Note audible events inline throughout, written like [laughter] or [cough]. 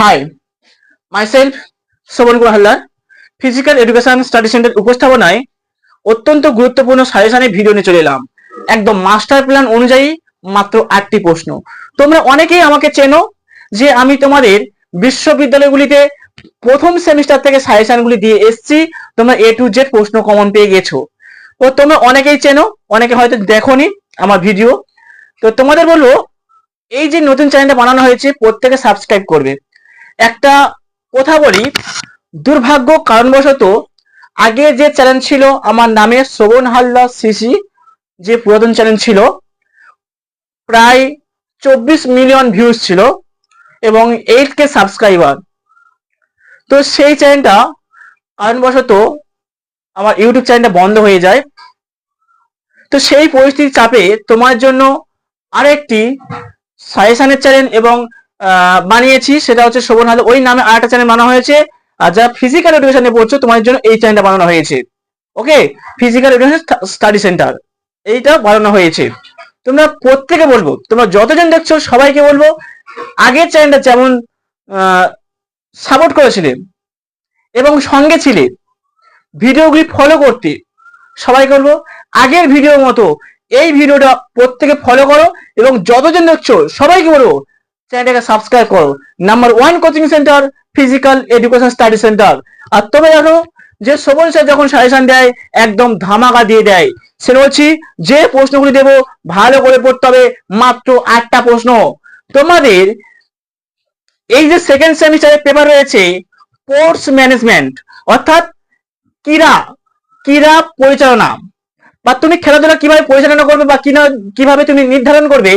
Hi myself Shovan Kumar Haldar physical education study centre উপস্থাপনায় অত্যন্ত গুরুত্বপূর্ণ সাজেশনে ভিডিও নিয়ে চলে এলাম। একদম মাস্টার প্ল্যান অনুযায়ী মাত্র আটটি প্রশ্ন। তোমরা অনেকেই আমাকে চেনো যে আমি তোমাদের বিশ্ববিদ্যালয়গুলিতে প্রথম সেমিস্টার থেকে সাজেশনগুলি দিয়ে এসছি। তোমরা এ টু জেড প্রশ্ন কমন পেয়ে গেছো। তো তোমরা অনেকেই চেনো, অনেকে হয়তো দেখোনি আমার ভিডিও তো তোমাদের বলব, এই যে নতুন চ্যানেলটা বানানো হয়েছে, প্রত্যেকে সাবস্ক্রাইব করবে। একটা কথা বলি, দুর্ভাগ্য কারণবশত আগে যে চ্যানেল ছিল আমার নামে শোভন হালদার সিসি যে পুরাতন চ্যানেল ছিল, প্রায় চব্বিশ মিলিয়ন ভিউজ ছিল এবং এইট কে সাবস্ক্রাইবার তো সেই চ্যানেলটা কারণবশত আমার ইউটিউব চ্যানেলটা বন্ধ হয়ে যায়। তো সেই পরিস্থিতির চাপে তোমার জন্য আরেকটি সাজেশনের চ্যানেল এবং বানিয়েছি, সেটা হচ্ছে শোভন হালদার ওই নামে আরেকটা চ্যানেল বানানো হয়েছে। আর যারা ফিজিক্যাল এডুকেশনে পড়ছো তোমার জন্য এই চ্যানেলটা বানানো হয়েছে। Okay physical education study centre এইটা বানানো হয়েছে। তোমরা প্রত্যেকে বলব, তোমরা যতজন দেখছ, সবাইকে বলব, আগের চ্যানেলটা যেমন সাপোর্ট করেছিলে এবং সঙ্গে ছিলে, ভিডিওগুলি ফলো করতে সবাই করব আগের ভিডিওর মতো এই ভিডিওটা প্রত্যেকে ফলো করো এবং যতজন দেখছ, সবাইকে বলব চ্যানেলটাকে সাবস্ক্রাইব করো। Number one coaching centre physical education study centre আর তবে জানো, যে শোভন স্যার যখন সাজেশন দেয়, একদম ধামাকা দিয়ে দেয়, সে বলছি, যে প্রশ্নগুলি দেবো, ভালো করে পড়তে হবে, মাত্র আটটা প্রশ্ন। তোমাদের এই যে সেকেন্ড সেমিস্টারের পেপার রয়েছে স্পোর্টস ম্যানেজমেন্ট অর্থাৎ ক্রীড়া ক্রীড়া পরিচালনা। বা তুমি খেলাধুলা কীভাবে পরিচালনা করবে বা কিনা, কীভাবে তুমি নির্ধারণ করবে,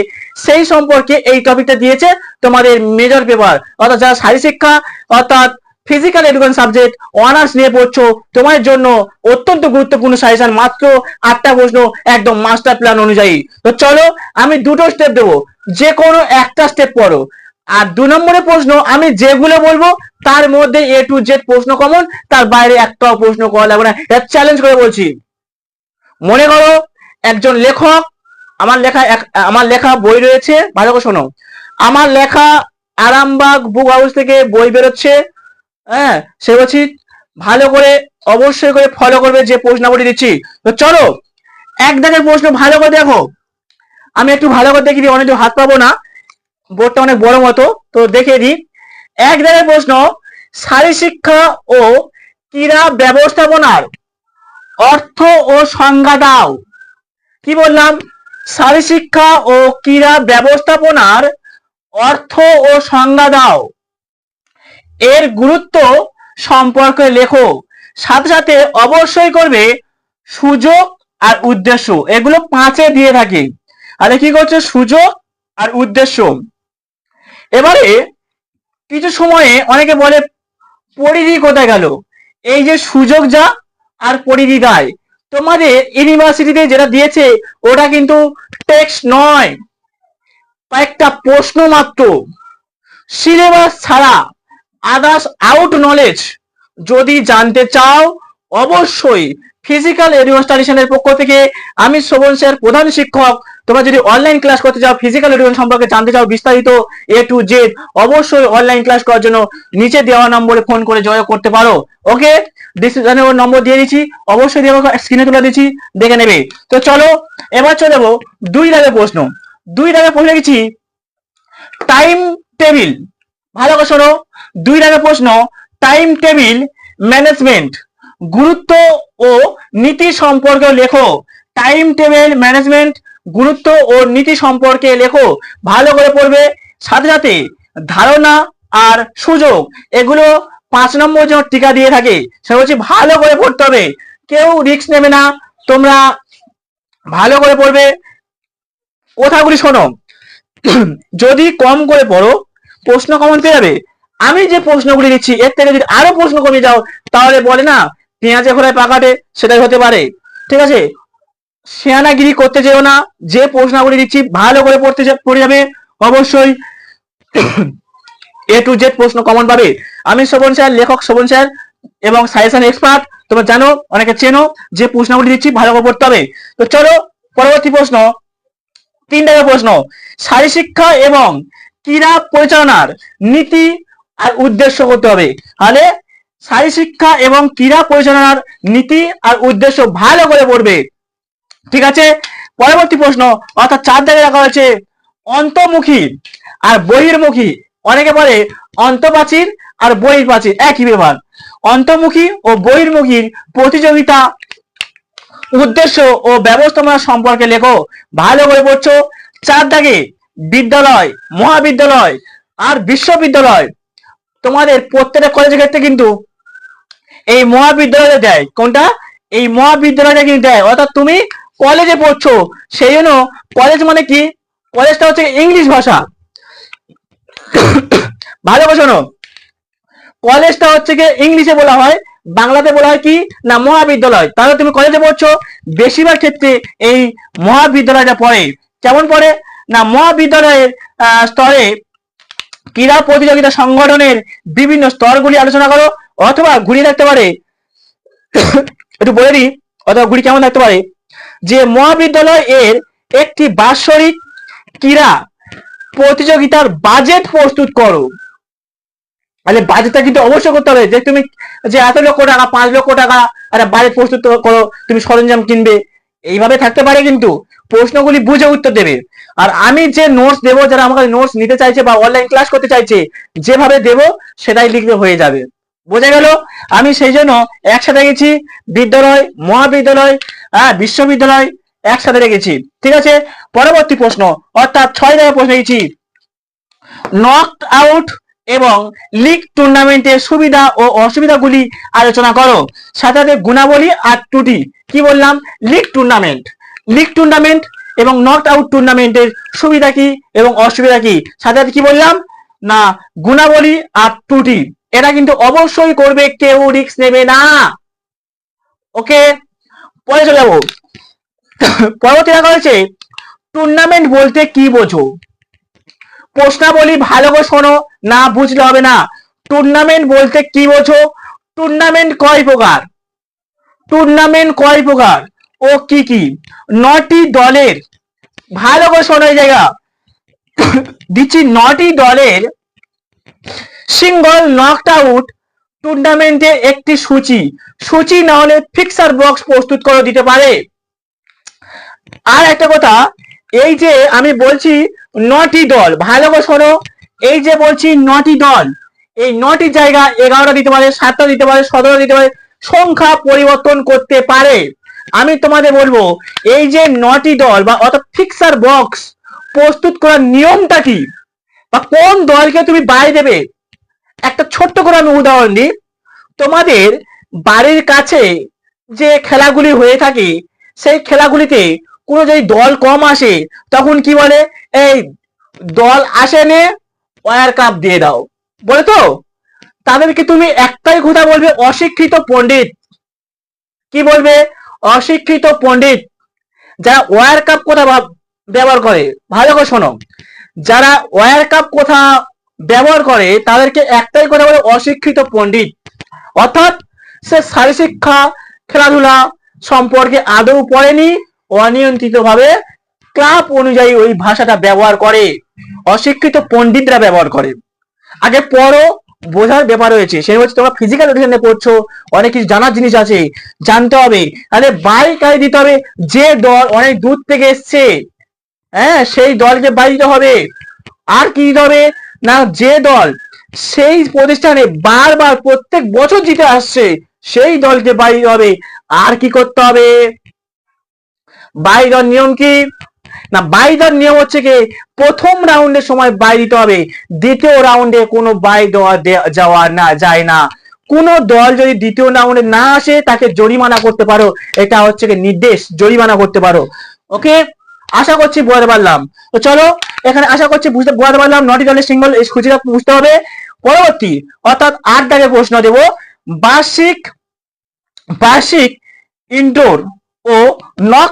সেই সম্পর্কে এই টপিকটা দিয়েছে তোমাদের মেজর পেপার অর্থাৎ যারা শিক্ষা, অর্থাৎ ফিজিক্যাল এডুকেশন সাবজেক্ট অনার্স নিয়ে পড়ছো, তোমার জন্য অত্যন্ত গুরুত্বপূর্ণ সাজেশন মাত্র আটটা প্রশ্ন, একদম মাস্টার প্ল্যান অনুযায়ী। তো চলো, আমি দুটো স্টেপ দেবো। যে কোনো একটা স্টেপ পড়ো। আর দু নম্বরের প্রশ্ন, আমি যেগুলো বলব, তার মধ্যে এ টু জেড প্রশ্ন কমন তার বাইরে একটাও প্রশ্ন করা লাগবে না। চ্যালেঞ্জ করে বলছি। মনে করো একজন লেখক, আমার লেখা আমার লেখা বই রয়েছে, ভালো করে শোনো। আমার লেখা আরামবাগ বুক হাউস থেকে বই বেরোচ্ছে হ্যাঁ সে বলছি, ভালো করে, অবশ্যই করে ফলো করবে যে প্রশ্নাবলী দিচ্ছি। তো চলো, এক দাগের প্রশ্ন ভালো করে দেখো। আমি একটু ভালো করে দেখি অনেক হাত পাবো না। বোর্ডটা অনেক বড় মতো, তো দেখে দিই। এক দাগের প্রশ্ন শারীর শিক্ষা ও ক্রীড়া ব্যবস্থাপনার অর্থ ও সংজ্ঞা দাও। কি বললাম? শিক্ষা ও ক্রীড়া ব্যবস্থাপনার অর্থ ও সংজ্ঞা দাও। এর গুরুত্ব সম্পর্কে লেখো। সাথে সাথে অবশ্যই করবে সুযোগ আর উদ্দেশ্য। এগুলো পাঁচে দিয়ে থাকে। আরে কি করছে? সুযোগ আর উদ্দেশ্য। এবারে কিছু সময়ে অনেকে বলে, পরিধি কোথায় গেল? এই যে সুযোগ যা আর পরিধি দেয় তোমাদের ইউনিভার্সিটিতে যেটা দিয়েছে, ওটা কিন্তু টেক্সট নয়। কয়েকটা প্রশ্ন মাত্র। সিলেবাস ছাড়া আদার্স আউট নলেজ যদি জানতে চাও, অবশ্যই ফিজিক্যাল এডুকেশন পক্ষ থেকে আমি শোভন স্যার প্রধান শিক্ষক তোমরা যদি অনলাইন ক্লাস করতে চাও ফিজিক্যাল এডুকেশন সম্পর্কে জানতে চাও, বিস্তারিত এ টু জেড অবশ্যই অনলাইন ক্লাস করার জন্য নিচে দেওয়া নম্বরে ফোন করে যোগাযোগ করতে পারো। ওকে ডিসক্রিপশনে ওর নম্বর দিয়ে দিচ্ছি। অবশ্যই দেবো স্ক্রিনে তুলে দিচ্ছি, দেখে নেবে। তো চলো, এবার চলে যাব দুই দাগের প্রশ্ন। দুই দাগের প্রশ্ন লিখেছি টাইম টেবিল ভালো করে শোনো। দুই দাগের প্রশ্ন টাইম টেবিল ম্যানেজমেন্ট গুরুত্ব ও নীতি সম্পর্কে লেখো। টাইম টেবিল ম্যানেজমেন্ট গুরুত্ব ও নীতি সম্পর্কে লেখো। ভালো করে পড়বে। সাথে সাথে ধারণা আর সুযোগ, এগুলো পাঁচ নম্বর জন্য টিকা দিয়ে থাকে। সে বলছি ভালো করে পড়তে হবে। কেউ রিস্ক নেবে না। তোমরা ভালো করে পড়বে। কথাগুলি শোনো। [clears throat] যদি কম করে পড়ো, প্রশ্ন কমন পেয়ে যাবে। আমি যে প্রশ্নগুলি দিচ্ছি, এর থেকে যদি আরও প্রশ্ন কমে যাও, তাহলে বলে না পেঁয়াজে ঘোড়ায় পাকাটে সেটাই হতে পারে। ঠিক আছে? শেয়ানাগিরি করতে যেও না। যে প্রশ্নগুলি দিচ্ছি, ভালো করে পড়তে পড়ে যাবে। অবশ্যই এ টু জেড প্রশ্ন কমন পাবে। আমি শোভন স্যার, লেখক শোভন স্যার এবং সাজেশন এক্সপার্ট তোমরা জানো, অনেকে চেনো যে প্রশ্নগুলি দিচ্ছি, ভালো করে পড়তে হবে। তো চলো, পরবর্তী প্রশ্ন। তিন টাকা প্রশ্ন। শারীর শিক্ষা এবং ক্রীড়া পরিচালনার নীতি আর উদ্দেশ্য করতে হবে। তাহলে শারী শিক্ষা এবং ক্রীড়া পরিচালনার নীতি আর উদ্দেশ্য ভালো করে পড়বে। ঠিক আছে? পরবর্তী প্রশ্ন, অর্থাৎ চার দাগে রাখা হয়েছে অন্তর্মুখী আর বহির্মুখী। অনেকে বলে অন্তঃপ্রাচীর আর বহির্প্রাচীর একই ব্যাপার অন্তর্মুখী ও বহির্মুখীর প্রতিযোগিতা, উদ্দেশ্য ও ব্যবস্থাপনা সম্পর্কে লেখো। ভালো করে পড়ছো। চার দাগে বিদ্যালয়, মহাবিদ্যালয় আর বিশ্ববিদ্যালয়। তোমাদের প্রত্যেকটা কলেজের ক্ষেত্রে কিন্তু এই মহাবিদ্যালয়ে দেয়। কোনটা? এই মহাবিদ্যালয়টা কিন্তু দেয়। অর্থাৎ তুমি কলেজে পড়ছো, সেই জন্য কলেজ মানে কি? কলেজটা হচ্ছে ইংলিশ ভাষা। ভালো শোনো। কলেজটা হচ্ছে কি ইংলিশে বলা হয়, বাংলাতে বলা হয় কি? না, মহাবিদ্যালয়। তাহলে তুমি কলেজে পড়ছো, বেশিরভাগ ক্ষেত্রে এই মহাবিদ্যালয়টা পড়ে। কেমন পড়ে? না, মহাবিদ্যালয়ের স্তরে ক্রীড়া প্রতিযোগিতা সংগঠনের বিভিন্ন স্তরগুলি আলোচনা করো, অথবা ঘুরিয়ে থাকতে পারে। একটু বলে দিই, অথবা ঘুরি কেমন থাকতে পারে? যে মহাবিদ্যালয় এর একটি বাৎসরিক ক্রীড়া প্রতিযোগিতার বাজেট প্রস্তুত করো। তাহলে বাজেটটা কিন্তু অবশ্যই করতে হবে। যে তুমি যে এত লক্ষ টাকা, পাঁচ লক্ষ টাকা একটা বাজেট প্রস্তুত করো, তুমি সরঞ্জাম কিনবে, এইভাবে থাকতে পারে কিন্তু প্রশ্নগুলি বুঝে উত্তর দেবে। আর আমি যে নোটস দেবো, যারা আমাকে নোটস নিতে চাইছে বা অনলাইন ক্লাস করতে চাইছে, যেভাবে দেবো সেটাই লিখলে হয়ে যাবে। বোঝা গেল? আমি সেই জন্য একসাথে গেছি। বিদ্যালয়, মহাবিদ্যালয় হ্যাঁ বিশ্ববিদ্যালয় একসাথে রেখেছি। ঠিক আছে? পরবর্তী প্রশ্ন, অর্থাৎ ছয় জায়গায় প্রশ্ন দিয়েছি নক আউট এবং লিগ টুর্নামেন্টের সুবিধা ও অসুবিধাগুলি আলোচনা করো। সাথে সাথে গুণাবলী আর ত্রুটি, কি বললাম? লিগ টুর্নামেন্ট লিগ টুর্নামেন্ট এবং নক আউট টুর্নামেন্টের সুবিধা কি এবং অসুবিধা কি? সাথে সাথে কি বললাম? না, গুণাবলী আর ত্রুটি। এটা কিন্তু অবশ্যই করবে, কেউ রিস্ক নেবে না। ওকে পরে চলে যাব। পরবর্তী দেখা হয়েছে টুর্নামেন্ট বলতে কি বোঝো? প্রশ্নাবলী ভালো করে শোনো, না বুঝলে হবে না। টুর্নামেন্ট বলতে কি বোঝো? টুর্নামেন্ট কয় প্রকার? টুর্নামেন্ট কয় প্রকার? ও কি কি? নটি দলের, ভালো করে শোনো এই জায়গা। দিচ্ছি নটি দলের সিঙ্গল নকড আউট টুর্নামেন্টের একটি সূচি। সূচি না হলে ফিক্সার বক্স প্রস্তুত করে দিতে পারে। আর একটা কথা, এই যে আমি বলছি নটি দল, ভালো করে শোনো, এই যে বলছি নটি দল, এই নটি জায়গা এগারোটা দিতে পারে, সাতটা দিতে পারে সতেরো দিতে পারে, সংখ্যা পরিবর্তন করতে পারে। আমি তোমাদের বলব, এই যে নটি দল বা অর্থাৎ ফিক্সার বক্স প্রস্তুত করার নিয়মটা কি? বা কোন দলকে তুমি বাই দেবে? একটা ছোট্ট করে আমি উদাহরণ দিই। তোমাদের বাড়ির কাছে যে খেলাগুলি হয়ে থাকে, সেই খেলাগুলিতে কোনো যদি দল কম আসে, তখন কি বলে? এই দল আসেনে ওয়ার কাপ দিয়ে দাও। বলে তো তাদেরকে তুমি একটাই কথা বলবে, অশিক্ষিত পণ্ডিত। কি বলবে? অশিক্ষিত পণ্ডিত। যারা ওয়ার কাপ কথা ব্যবহার করে। ভালো করে শোনো। যারা ওয়ার কাপ কথা ব্যবহার করে তাদেরকে একটাই কথা বলে অশিক্ষিত পণ্ডিত। অর্থাৎ সে শারীরশিক্ষা খেলাধুলা সম্পর্কে আদৌ পড়েনি অনিয়ন্ত্রিত ভাবে ক্লাব অনুযায়ী ওই ভাষাটা ব্যবহার করে। অশিক্ষিত পণ্ডিতরা ব্যবহার করে। আগে পড়ো, বোঝার ব্যাপার রয়েছে। সে হচ্ছে তোমরা ফিজিক্যাল এডুকেশনে পড়ছো, অনেক কিছু জানার জিনিস আছে, জানতে হবে। তাহলে বাইক আয় দিতে হবে? যে দল অনেক দূর থেকে এসছে হ্যাঁ সেই দলকে বাই দিতে হবে। আর কি দিতে হবে? না, যে দল সেই প্রতিষ্ঠানে বারবার প্রত্যেক বছর জিতে আসছে, সেই দলকে বাই দিতে হবে। আর কি করতে হবে? বাই দেওয়ার নিয়ম কি? না বাই দেওয়ার নিয়ম হচ্ছে কি, প্রথম রাউন্ডের সময় বাই দিতে হবে। দ্বিতীয় রাউন্ডে কোনো বাই দেওয়া যাওয়া না, যায় না। কোন দল যদি দ্বিতীয় রাউন্ডে না আসে, তাকে জরিমানা করতে পারো। এটা হচ্ছে নির্দেশ, জরিমানা করতে পারো। ওকে? আশা করছি বুঝতে পারলাম। তো চলো এখানে আশা করছি বুঝতে বুঝতে পারলাম নটি দলের সিঙ্গল এই বুঝতে হবে। পরবর্তী, অর্থাৎ আট দাগে প্রশ্ন দেব। বার্ষিক বার্ষিক ইনডোর ও নক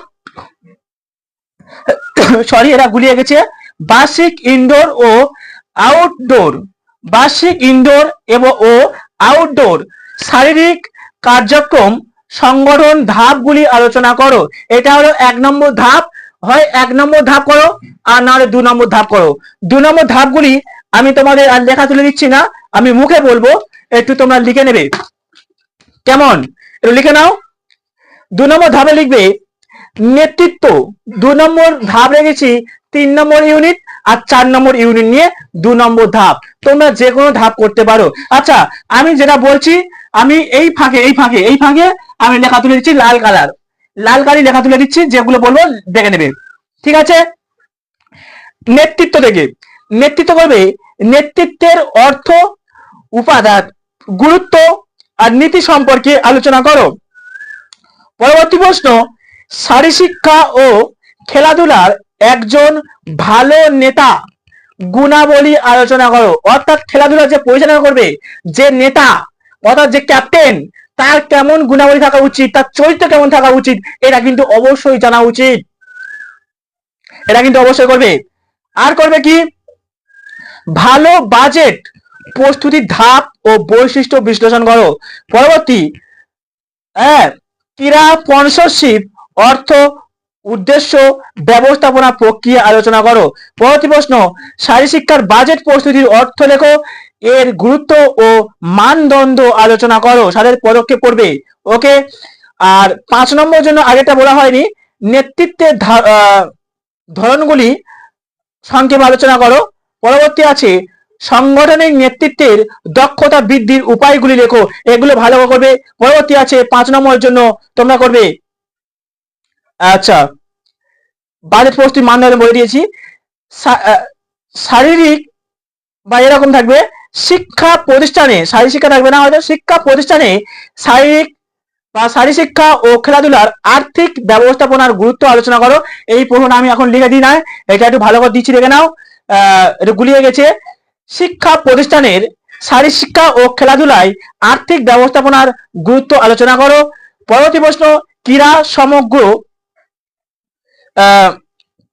সরি এরা গুলিয়ে গেছে। বার্ষিক ইনডোর ও আউটডোর বার্ষিক ইনডোর এবং ও আউটডোর শারীরিক কার্যক্রম, সংগঠন, ধাপগুলি আলোচনা করো। এটা হলো এক নম্বর ধাপ। হয় এক নম্বর ধাপ করো, আর না হলে দু নম্বর ধাপ করো। দু নম্বর ধাপগুলি আমি তোমাদের আর লেখা তুলে দিচ্ছি না, আমি মুখে বলব, একটু তোমরা লিখে নেবে। কেমন? একটু লিখে নাও। দু নম্বর ধাপে লিখবে, নেতৃত্ব। দু নম্বর ধাপ রেখেছি, তিন নম্বর ইউনিট আর চার নম্বর ইউনিট নিয়ে দু নম্বর ধাপ। তোমরা যে কোনো ধাপ করতে পারো। আচ্ছা আমি যেটা বলছি, আমি এই ফাঁকে এই ফাঁকে এই ফাঁকে আমি লেখা তুলে দিচ্ছি লাল কালার। লাল কালি লেখা তুলে দিচ্ছি, যেগুলো বলব দেখে নেবে। ঠিক আছে? নেতৃত্ব থেকে। নেতৃত্ব করবে নেতৃত্বের অর্থ, উপাদান, গুরুত্ব আর নীতি সম্পর্কে আলোচনা করো। পরবর্তী প্রশ্ন শিক্ষা ও খেলাধুলার একজন ভালো নেতা গুণাবলী আলোচনা করো। অর্থাৎ খেলাধুলা যে পরিচালনা করবে যে নেতা, অর্থাৎ যে ক্যাপ্টেন তার কেমন গুণাবলী থাকা উচিত, তার চরিত্র কেমন থাকা উচিত, এটা কিন্তু অবশ্যই জানা উচিত। এটা কিন্তু অবশ্যই করবে। আর করবে কি? ভালো বাজেট প্রস্তুতির ধাপ ও বৈশিষ্ট্য বিশ্লেষণ করো। পরবর্তী হ্যাঁ ক্রীড়া স্পন্সরশিপ অর্থ, উদ্দেশ্য, ব্যবস্থাপনা প্রক্রিয়া আলোচনা করো। পরবর্তী প্রশ্ন শারীর শিক্ষার বাজেট প্রস্তুতির অর্থ লেখো। এর গুরুত্ব ও মানদণ্ড আলোচনা করো সাথে পদক্ষেপ করবে। ওকে? আর পাঁচ নম্বর জন্য আগেটা বলা হয়নি নেতৃত্বের ধরনগুলি সংক্ষেপে আলোচনা করো। পরবর্তী আছে সাংগঠনিক নেতৃত্বের দক্ষতা বৃদ্ধির উপায়গুলি লেখো, এগুলো ভালো করবে। পরবর্তী আছে, পাঁচ নম্বরের জন্য তোমরা করবে। আচ্ছা বাজেট প্রস্তুতি মানদণ্ড বলে দিয়েছি। শারীরিক বা এরকম থাকবে শিক্ষা প্রতিষ্ঠানে শারীরিক শিক্ষা থাকবে না হয়তো। শিক্ষা প্রতিষ্ঠানে শারীরিক বা শারীর শিক্ষা ও খেলাধুলার আর্থিক ব্যবস্থাপনার গুরুত্ব আলোচনা করো। এই প্রশ্ন আমি এখন লিখে দিই না এটা একটু ভালো করে দিচ্ছি দেখে নাও। আহ, গুলিয়ে গেছে। শিক্ষা প্রতিষ্ঠানের শারীর শিক্ষা ও খেলাধুলায় আর্থিক ব্যবস্থাপনার গুরুত্ব আলোচনা করো। পরবর্তী প্রশ্ন ক্রীড়া সমগ্র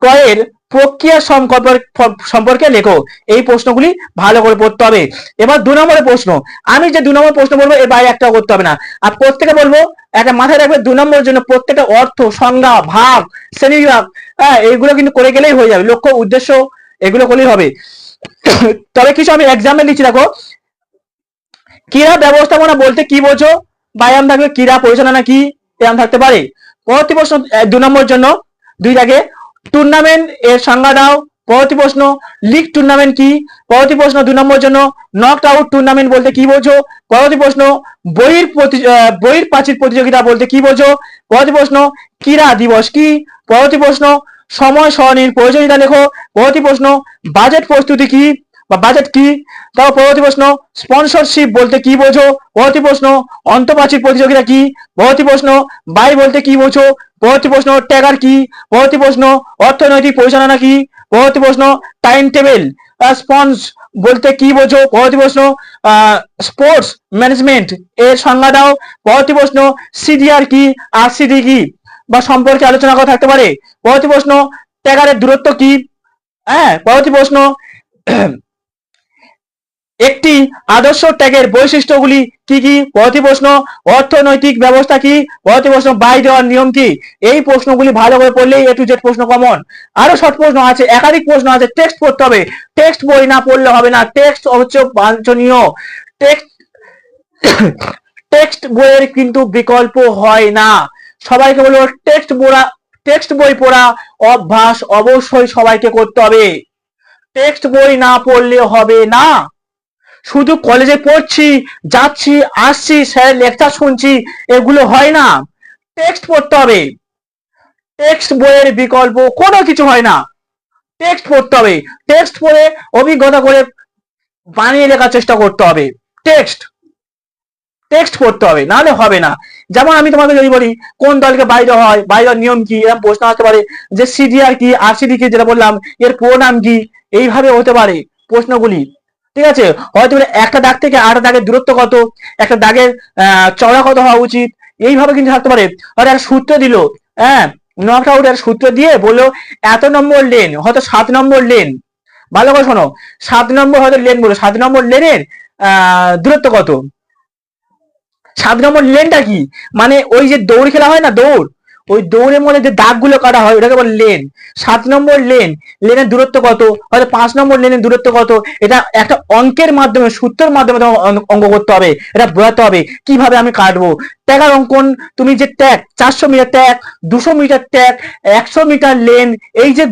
ক্রয়ের প্রক্রিয়া সম্পর্ক- লেখো। এই প্রশ্নগুলি ভালো করে পড়তে হবে। এবার দু নম্বরের প্রশ্ন। আমি যে দু নম্বর প্রশ্ন বলব, এর বাইরে একটা করতে হবে না। আর প্রত্যেকে বলব, একটা মাথায় রাখবে, দু নম্বরের জন্য প্রত্যেকটা অর্থ, সংজ্ঞা, ভাগ, শ্রেণীবিভাগ হ্যাঁ এইগুলো কিন্তু করে গেলেই হয়ে যাবে। লক্ষ্য, উদ্দেশ্য, এগুলো করলেই হবে। তবে কিছু আমি এক্সাম্পল দিচ্ছি, দেখো। ক্রীড়া ব্যবস্থাপনা বলতে কি বোঝো? বা এরম থাকবে, ক্রীড়া পরিচালনা কি? এরম থাকতে পারে। পরবর্তী প্রশ্ন দু নম্বর জন্য দুই দাগে টুর্নামেন্ট এর সংজ্ঞা দাও। পরবর্তী প্রশ্ন লিগ টুর্নামেন্ট কি? পরবর্তী প্রশ্ন দুই নম্বর জন্য নক আউট টুর্নামেন্ট বলতে কি বোঝো? পরবর্তী প্রশ্ন বইয়ের বইয়ের প্রাচীর প্রতিযোগিতা বলতে কি বোঝো? পরবর্তী প্রশ্ন, ক্রীড়া দিবস কি? পরবর্তী প্রশ্ন, সময় সরণির প্রয়োজনীয়তা লেখো। পরবর্তী প্রশ্ন বাজেট প্রস্তুতি কি? বা বাজেট কি তারপর পরবর্তী প্রশ্ন স্পন্সরশিপ বলতে কি বোঝো পরবর্তী প্রশ্ন অন্তঃপ্রাচীর প্রতিযোগিতা কি পরবর্তী প্রশ্ন বাই বলতে কি বোঝো পরবর্তী প্রশ্ন ট্যাগার কি পরবর্তী প্রশ্ন অর্থনৈতিক পরিচালনা কি পরবর্তী প্রশ্ন টাইম টেবিল স্পন্স বলতে কি বোঝো পরবর্তী প্রশ্ন স্পোর্টস ম্যানেজমেন্ট এর সংজ্ঞা দাও পরবর্তী প্রশ্ন সিডিআর কি আর সিডি কি বা সম্পর্কে আলোচনা করা থাকতে পারে পরবর্তী প্রশ্ন ট্যাগারের দূরত্ব কি হ্যাঁ পরবর্তী প্রশ্ন একটি আদর্শ ট্যাগের বৈশিষ্ট্যগুলি কি কি? পরবর্তী প্রশ্ন, অর্থনৈতিক ব্যবস্থা কি? পরবর্তী প্রশ্ন, বাই দেওয়ার নিয়ম কি? এই প্রশ্নগুলি ভালো করে পড়লেই এ টু জেড প্রশ্ন কমন আরও শর্ট প্রশ্ন আছে, একাধিক প্রশ্ন আছে টেক্সট পড়তে হবে। টেক্সট বই না পড়লে হবে না টেক্সট হচ্ছে বাঞ্ছনীয়। টেক্সট টেক্সট বইয়ের কিন্তু বিকল্প হয় না। সবাইকে বলব টেক্সট পড়া টেক্সট বই পড়া অভ্যাস অবশ্যই সবাইকে করতে হবে। টেক্সট বই না পড়লে হবে না। শুধু কলেজে পড়ছি, যাচ্ছি, আসছি স্যার লেকচার শুনছি, এগুলো হয় না। টেক্সট পড়তে হবে। টেক্সট বইয়ের বিকল্প কোনো কিছু হয় না। টেক্সট পড়তে হবে। টেক্সট পড়ে অভিজ্ঞতা করে বানিয়ে লেখার চেষ্টা করতে হবে। টেক্সট টেক্সট পড়তে হবে, নাহলে হবে না। যেমন আমি তোমাকে যদি বলি, কোন দলকে বাইরে হয়, বাইরের নিয়ম কি, এরকম প্রশ্ন আসতে পারে যে সিডিআর কি আরসিডি কি, যেটা বললাম, এর পুরো নাম কি, এইভাবে হতে পারে প্রশ্নগুলি। ঠিক আছে? হয়তো একটা দাগ থেকে আরেকটা দাগের দূরত্ব কত? একটা দাগের চওড়া কত হওয়া উচিত? এইভাবে কিন্তু থাকতে পারে। হয়তো একটা সূত্র দিল হ্যাঁ? নক আউট এর সূত্র দিয়ে বলল, এত নম্বর লেন হয়তো সাত নম্বর লেন ভালো করে শোনো, সাত নম্বর হয়তো লেন বলো সাত নম্বর লেনের দূরত্ব কত? সাত নম্বর লেনটা কি? মানে ওই যে দৌড় খেলা হয় না, দৌড়? ওই দৌড়ের মধ্যে যে দাগগুলো কাটা হয়, ওটাকে বলে লেন। সাত নম্বর লেন, লেনের দূরত্ব কত? হয়তো পাঁচ নম্বর লেনের দূরত্ব কত? এটা একটা অঙ্কের মাধ্যমে, সূত্রের মাধ্যমে অঙ্ক- অঙ্ক করতে হবে, এটা বোঝাতে হবে, কীভাবে আমি কাটবো? ট্যাগার অঙ্কন, তুমি যে ট্যাগ, চারশো মিটার ট্যাগ, দুশো মিটার ট্যাগ, একশো মিটার লেন, এই যে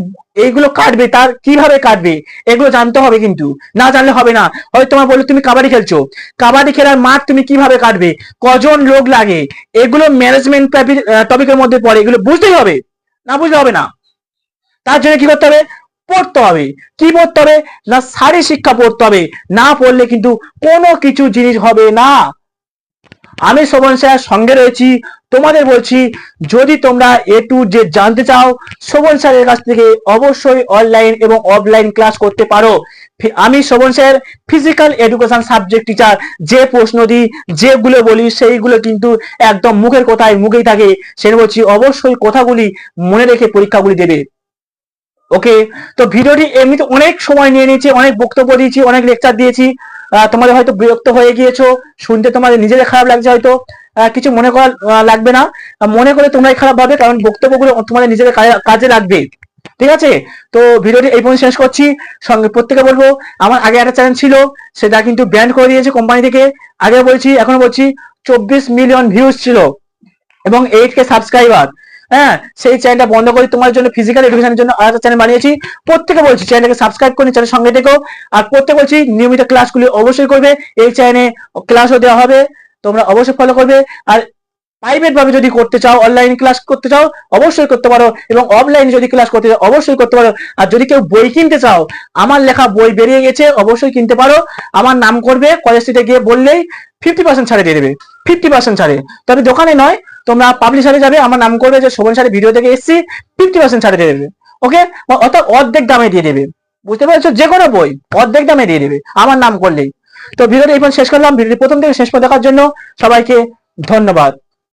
এইগুলো কাটবে, তার কীভাবে কাটবে, এগুলো জানতে হবে কিন্তু। না জানলে হবে না। হয়তো তোমার বলল, তুমি কাবাডি খেলছো। কাবাডি খেলার মাঠ তুমি কীভাবে কাটবে? কজন লোক লাগে? এগুলো ম্যানেজমেন্ট টপিকের মধ্যে পড়ে। এগুলো বুঝতেই হবে। না বুঝলে হবে না। তার জন্য কি করতে হবে? পড়তে হবে। কি পড়তে হবে? না শারীর শিক্ষা পড়তে হবে। না পড়লে কিন্তু কোনো কিছু জিনিস হবে না। আমি শোভন স্যার সঙ্গে রয়েছি। তোমাদের বলছি, যদি তোমরা এ টু যে জানতে চাও, শোভন স্যারের কাছ থেকে অবশ্যই অনলাইন এবং অফলাইন ক্লাস করতে পারো। আমি Shovan sir physical education subject teacher যে প্রশ্ন দিই, যেগুলো বলি, সেইগুলো কিন্তু একদম মুখের কথায় মুখেই থাকে। সেটা বলছি, অবশ্যই কথাগুলি মনে রেখে পরীক্ষাগুলি দেবে। ওকে তো ভিডিওটি এমনিতে অনেক সময় নিয়ে নিয়েছি, অনেক বক্তব্য দিয়েছি, অনেক লেকচার দিয়েছি। তোমাদের হয়তো বিরক্ত হয়ে গিয়েছো, শুনতে তোমাদের নিজেদের খারাপ লাগছে হয়তো। কিছু মনে করা লাগবে না। মনে করে তোমরাই খারাপ ভাবে কারণ বক্তব্যগুলো তোমাদের নিজেদের কাজে- কাজে লাগবে। ঠিক আছে? তো ভিডিওটি এই পর্যন্ত শেষ করছি। সঙ্গে প্রত্যেকে বলব, আমার আগে একটা চ্যানেল ছিল, সেটা কিন্তু ব্যান্ড করে দিয়েছে কোম্পানি থেকে। আগে বলছি, এখনও বলছি, চব্বিশ মিলিয়ন ভিউজ ছিল এবং এইট কে সাবস্ক্রাইবার হ্যাঁ সেই চ্যানেলটা বন্ধ করে তোমার জন্য ফিজিক্যাল এডুকেশনের জন্য আরেকটা চ্যানেল বানিয়েছি। প্রত্যেকে বলছি চ্যানেলটাকে সাবস্ক্রাইব করে চ্যানেল সঙ্গে থেকো। আর প্রত্যেকে বলছি নিয়মিত ক্লাসগুলি অবশ্যই করবে। এই চ্যানেলে ক্লাসও দেওয়া হবে, তোমরা অবশ্যই ফলো করবে। আর প্রাইভেট ভাবে যদি করতে চাও অনলাইন ক্লাস করতে চাও, অবশ্যই করতে পারো। এবং অফলাইনে যদি ক্লাস করতে চাও, অবশ্যই করতে পারো। আর যদি কেউ বই কিনতে চাও, আমার লেখা বই বেরিয়ে গেছে, অবশ্যই কিনতে পারো। আমার নাম করবে কলেজ স্ট্রিটে গিয়ে বললেই ফিফটি পার্সেন্ট ছাড়ে দিয়ে দেবে। ফিফটি পার্সেন্ট ছাড়ে। তবে দোকানে নয়, তোমরা পাবলিশারে যাবে, আমার নাম করবে যে শোভন সারে ভিডিও থেকে এসেছি ফিফটি পার্সেন্ট ছাড়ে দিয়ে দেবে। ওকে অর্থাৎ অর্ধেক দামে দিয়ে দেবে। বুঝতে পেরেছ? যে কোনো বই, অর্ধেক দামে দিয়ে দেবে, আমার নাম করলেই। তো ভিডিওটা এই শেষ করলাম। ভিডিওটি প্রথম থেকে শেষ পর দেখার জন্য সবাইকে ধন্যবাদ।